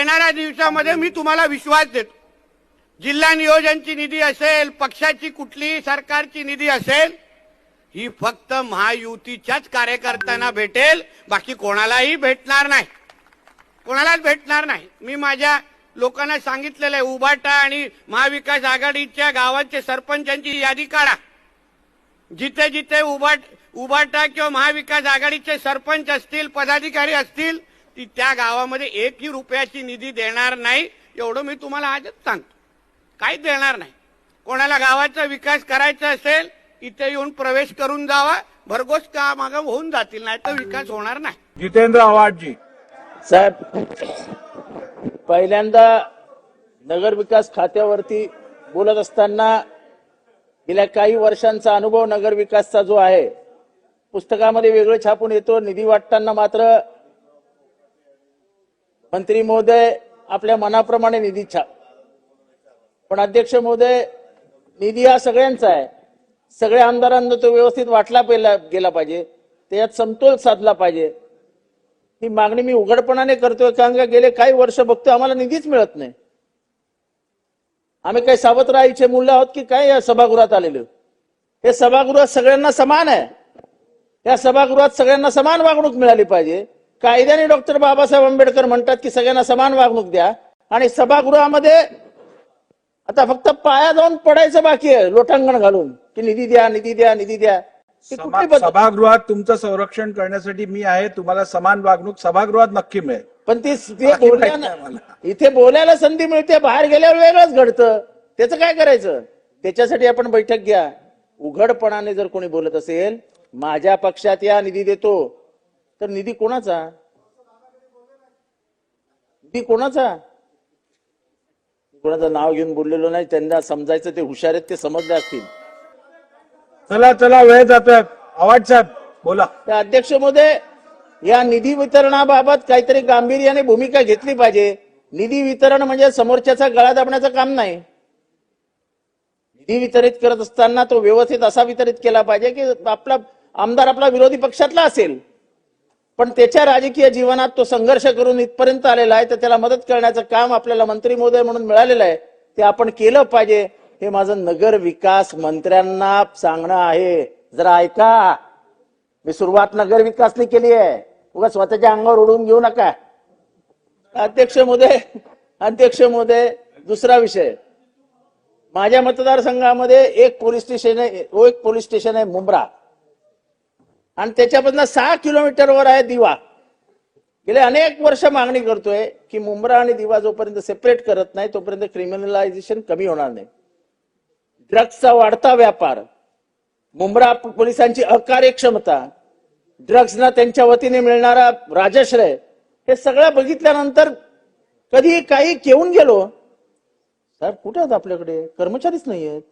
येणाऱ्या दिवसामध्ये मी तुम्हाला विश्वास देतो. जिल्हा नियोजनची निधी असेल पक्षाची कुठलीही सरकारची निधी असेल ही फक्त महायुतीच्याच कार्यकर्त्यांना भेटेल बाकी कोणालाही भेटणार नाही. कोणालाच भेटणार नाही. मी माझ्या लोकांना सांगितलेलं आहे उभाटा आणि महाविकास आघाडीच्या गावाचे सरपंचांची यादी काढा. जिथे जिथे उभाट उभाटा किंवा महाविकास आघाडीचे सरपंच असतील पदाधिकारी असतील ती त्या गावामध्ये एकही रुपयाची निधी देणार नाही एवढं मी तुम्हाला आजच सांगतो. काहीच देणार नाही. कोणाला गावाचा विकास करायचा असेल इथे येऊन प्रवेश करून जावा भरघोस काम अगं होऊन जातील नाही तर विकास होणार नाही. जितेंद्र आव्हाड जी साहेब पहिल्यांदा नगर विकास खात्यावरती बोलत असताना गेल्या काही वर्षांचा अनुभव नगर विकासचा जो आहे पुस्तकामध्ये वेगळं छापून येतो निधी वाटताना मात्र मंत्री महोदय आपल्या मनाप्रमाणे निधी छाप. पण अध्यक्ष महोदय निधी हा सगळ्यांचा आहे. सगळ्या आमदारांना तो व्यवस्थित वाटला पहिला गेला पाहिजे. त्याच्यात समतोल साधला पाहिजे. ही मागणी मी उघडपणाने करतोय कारण का गेले काही वर्ष बघतोय आम्हाला निधीच मिळत नाही. आम्ही काही सावतराईचे मुलं आहोत की काय या सभागृहात आलेलो? हे सभागृहात सगळ्यांना समान आहे. या सभागृहात सगळ्यांना समान वागणूक मिळाली पाहिजे. कायद्याने डॉक्टर बाबासाहेब आंबेडकर म्हणतात की सगळ्यांना समान वागणूक द्या. आणि सभागृहामध्ये आता फक्त पाया जाऊन पडायचं बाकी आहे लोटांगण घालून की निधी द्या निधी द्या निधी द्या. सभागृहात तुमचं संरक्षण करण्यासाठी मी आहे तुम्हाला समान वागणूक सभागृहात नक्की मिळेल. पण ती. इथे बोलायला संधी मिळते बाहेर गेल्यावर वेगळंच घडतं. त्याचं काय करायचं? त्याच्यासाठी आपण बैठक घ्या. उघडपणाने जर कोणी बोलत असेल माझ्या पक्षात या निधी देतो. तर निधी कोणाचा? निधी कोणाचा? कोणाचं नाव घेऊन बोललेलो नाही त्यांना समजायचं ते हुशार आहेत ते समजले असतील. चला चला वेळ जातोय. आव्हाड साहेब बोला. तर अध्यक्ष महोदय या निधी वितरणाबाबत काहीतरी गांभीर्याने भूमिका घेतली पाहिजे. निधी वितरण म्हणजे समोरच्याचा गळा दाबण्याचं काम नाही. निधी वितरित करत असताना तो व्यवस्थित असा वितरित केला पाहिजे की आपला आमदार आपला विरोधी पक्षातला असेल. पण त्याच्या राजकीय जीवनात तो संघर्ष करून इथपर्यंत आलेला आहे तर त्याला मदत करण्याचं काम आपल्याला मंत्री महोदय म्हणून मिळालेलं आहे. ते आपण केलं पाहिजे. हे माझं नगर विकास मंत्र्यांना सांगणं आहे. जरा ऐका. मी सुरुवात नगर विकासने केली आहे. उगा स्वतःच्या अंगावर उडून घेऊ नका. अध्यक्ष महोदय अध्यक्ष महोदय दुसरा विषय. माझ्या मतदारसंघामध्ये एक पोलीस स्टेशन आहे तो एक पोलीस स्टेशन आहे मुंब्रा. आणि त्याच्यापासून सहा किलोमीटरवर आहे दिवा. गेले अनेक वर्ष मागणी करतोय की मुंब्रा आणि दिवा जोपर्यंत सेपरेट करत नाही तोपर्यंत क्रिमिनलायझेशन कमी होणार नाही. ड्रग्सचा वाढता व्यापार मुंब्रा पोलिसांची अकार्यक्षमता ड्रग्सना त्यांच्या वतीने मिळणारा राजश्रय हे सगळं बघितल्यानंतर कधी काही घेऊन गेलो साहेब कुठे आहेत आपल्याकडे? कर्मचारीच नाही आहेत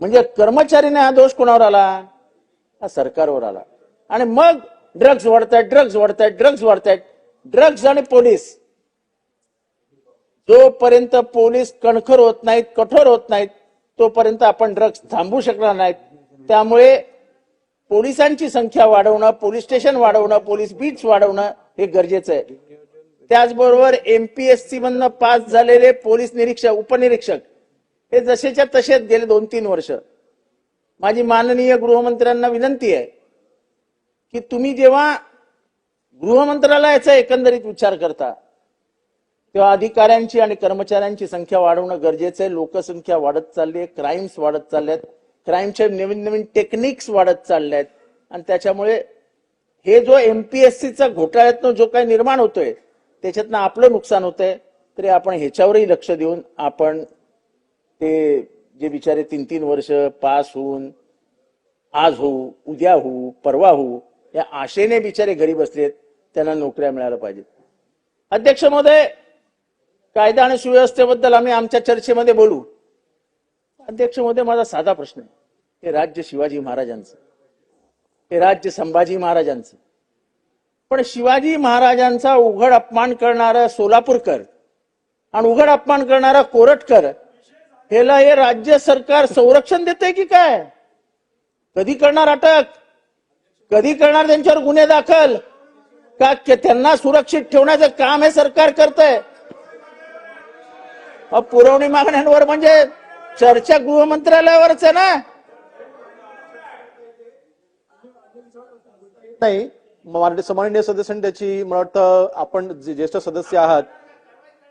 म्हणजे कर्मचारीने हा दोष कोणावर आला? हा सरकारवर आला. आणि मग ड्रग्ज वाढतायत ड्रग्ज वाढतायत ड्रग्ज वाढतायत. ड्रग्ज आणि पोलीस. जोपर्यंत पोलीस कणखर होत नाहीत कठोर होत नाहीत तोपर्यंत आपण ड्रग्ज थांबू शकणार नाहीत. त्यामुळे पोलिसांची संख्या वाढवणं पोलीस स्टेशन वाढवणं पोलीस बीट्स वाढवणं हे गरजेचं आहे. त्याचबरोबर एमपीएससी मधनं पास झालेले पोलीस निरीक्षक उपनिरीक्षक हे जसेच्या तसेच गेले दोन तीन वर्ष. माझी माननीय गृहमंत्र्यांना विनंती आहे की तुम्ही जेव्हा गृहमंत्रालयाचा एकंदरीत विचार करता तेव्हा अधिकाऱ्यांची आणि कर्मचाऱ्यांची संख्या वाढवणं गरजेचं आहे. लोकसंख्या वाढत चालली आहे क्राईम्स वाढत चालल्यात. क्राईमच्या नवीन नवीन टेक्निक्स वाढत चालल्या आहेत आणि त्याच्यामुळे हे जो एमपीएससीचा घोटाळ्यातनं जो काही निर्माण होतोय त्याच्यातनं आपलं नुकसान होतंय. तरी आपण ह्याच्यावरही लक्ष देऊन आपण ते जे बिचारे तीन तीन वर्ष पास होऊन आज होऊ उद्या होऊ परवा होऊ या आशेने बिचारे घरी बसलेत त्यांना नोकऱ्या मिळायला पाहिजेत. अध्यक्ष महोदय कायदा आणि सुव्यवस्थेबद्दल आम्ही आमच्या चर्चेमध्ये बोलू. अध्यक्ष महोदय माझा साधा प्रश्न आहे. हे राज्य शिवाजी महाराजांचं. हे राज्य संभाजी महाराजांचं. पण शिवाजी महाराजांचा उघड अपमान करणारा सोलापूरकर आणि उघड अपमान करणारा कोरटकर ह्याला हे राज्य सरकार संरक्षण देते की काय? कधी करणार अटक? कधी करणार त्यांच्यावर गुन्हे दाखल? का त्यांना सुरक्षित ठेवण्याचं काम हे सरकार करतंय? पुरवणी मागण्यांवर म्हणजे चर्चा गृह मंत्रालयावरच आहे ना? नाही मराठी सदस्यांनी त्याची मला वाटतं आपण जे ज्येष्ठ सदस्य आहात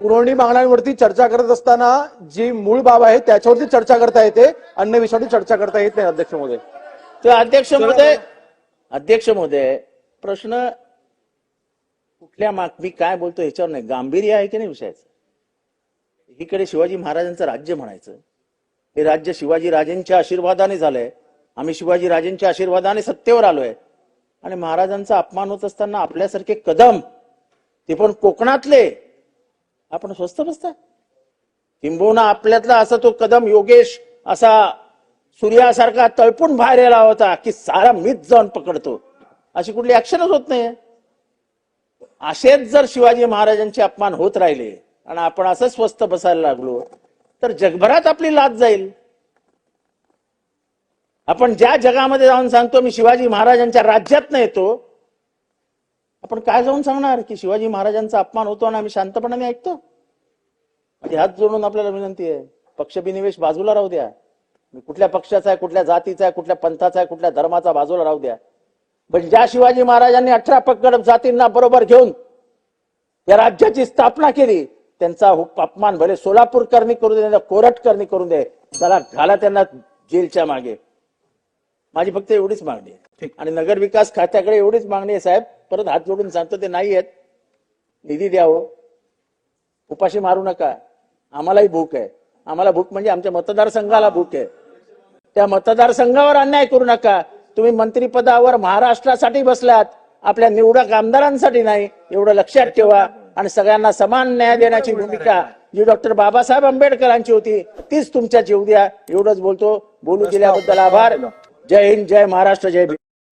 पुरवणी मागण्यांवरती चर्चा करत असताना जी मूळ बाब आहे त्याच्यावरती चर्चा करता येते अन्य विषयावरती चर्चा करता येत नाही अध्यक्ष महोदय तर अध्यक्ष महोदय अध्यक्ष महोदय प्रश्न कुठल्या माग मी काय बोलतो ह्याच्यावर नाही. गांभीर्य आहे की नाही विषयाचं? एकीकडे शिवाजी महाराजांचं राज्य म्हणायचं. हे राज्य शिवाजी राजेंच्या आशीर्वादाने झालंय. आम्ही शिवाजी राजेंच्या आशीर्वादाने सत्तेवर आलोय. आणि महाराजांचा अपमान होत असताना आपल्यासारखे कदम ते पण कोकणातले. आपण स्वस्त बसता? किंबहुना आपल्यातला असा तो कदम योगेश असा सूर्यासारखा तळपून बाहेर आला होता की सारा मीच जाऊन पकडतो. अशी कुठली ऍक्शनच होत नाही असेच जर शिवाजी महाराजांचे अपमान होत राहिले आणि आपण असं स्वस्त बसायला लागलो तर जगभरात आपली लाच जाईल. आपण ज्या जगामध्ये जाऊन सांगतो मी शिवाजी महाराजांच्या राज्यात येतो आपण काय जाऊन सांगणार की शिवाजी महाराजांचा अपमान होतो आणि आम्ही शांतपणाने ऐकतो? म्हणजे हात जोडून आपल्याला विनंती आहे. पक्षबिनिवेश बाजूला राहू द्या. मी कुठल्या पक्षाचा आहे कुठल्या जातीचा आहे कुठल्या पंथाचा आहे कुठल्या धर्माचा बाजूला राहू द्या. पण ज्या शिवाजी महाराजांनी अठरा पगड जातींना बरोबर घेऊन या राज्याची स्थापना केली त्यांचा हु- अपमान भले सोलापूरकरणी करू दे नाही कोरटकरणी करू दे त्याला घाला त्यांना जेलच्या मागे. माझी फक्त एवढीच मागणी आहे. आणि नगर विकास खात्याकडे एवढीच मागणी आहे साहेब परत हात जोडून सांगतो ते नाही आहेत. निधी द्यावं. उपाशी मारू नका. आम्हालाही भूक आहे. आम्हाला भूक म्हणजे आमच्या मतदारसंघाला भूक आहे. त्या मतदारसंघावर अन्याय करू नका. तुम्ही मंत्रिपदावर महाराष्ट्रासाठी बसलात. आपल्या निवडक आमदारांसाठी नाही. एवढं लक्षात ठेवा. आणि सगळ्यांना समान न्याय देण्याची भूमिका जी डॉक्टर बाबासाहेब आंबेडकरांची होती तीच तुमच्या जीव द्या. एवढंच बोलतो. बोलू दिल्याबद्दल आभार. जय हिंद जय महाराष्ट्र जय